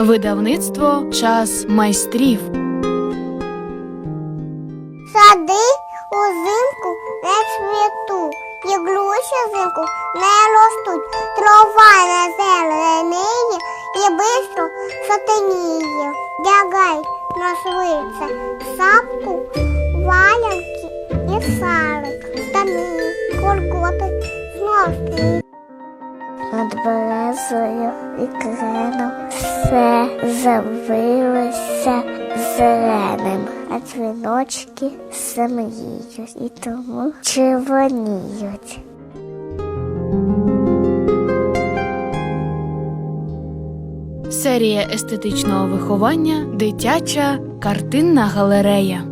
Видавництво Час майстрів. Сади узимку не цвітуть, і груші взимку не ростуть, трава не зеленіє і бистро сатиніє. Дягай на швидше сапку, валянки і сарик, штани, колготи, сности. Над березою і креном все завилося зеленим, а дзвіночки саміють і тому червоніють. Серія естетичного виховання Дитяча картинна галерея.